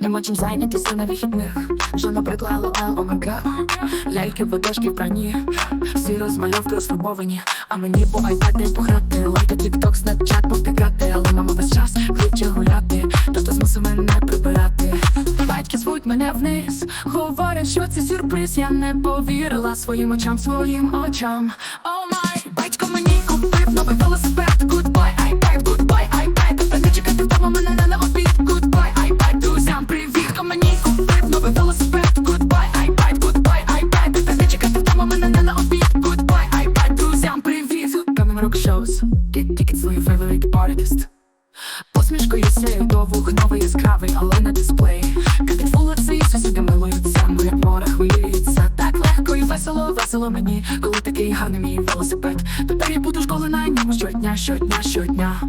Нема чим зайнятися на вихідних. Що набридла лоал, омега Ляльки, видошки в броні Всі розмальовки розфарбовані. А мені по айпаді пограти. Лайки, тік-ток, снапчат, повтикати. Але мама весь час хоче гуляти. Тобто змусив мене прибирати. Батьки звуть мене вниз. Говорять, що це сюрприз. Я не повірила своїм очам, своїм очам. О Rock Shows Кік свою favorite artist Посмішкою сяю довух, новий яскравий, але на дисплей. Капіт вулиці, сусіди милуються, моє море хвилюється. Так легко і весело, весело мені, коли такий гарний мій велосипед. Тепер я буду школи на ньому щодня, щодня, щодня.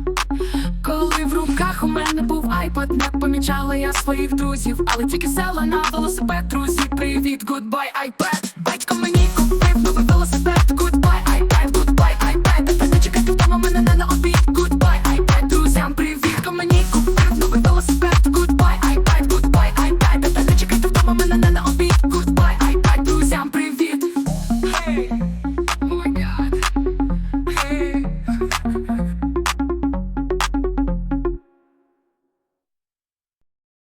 Коли в руках у мене був айпад, не помічала я своїх друзів. Але тільки села на велосипед, друзі, привіт, goodbye, iPad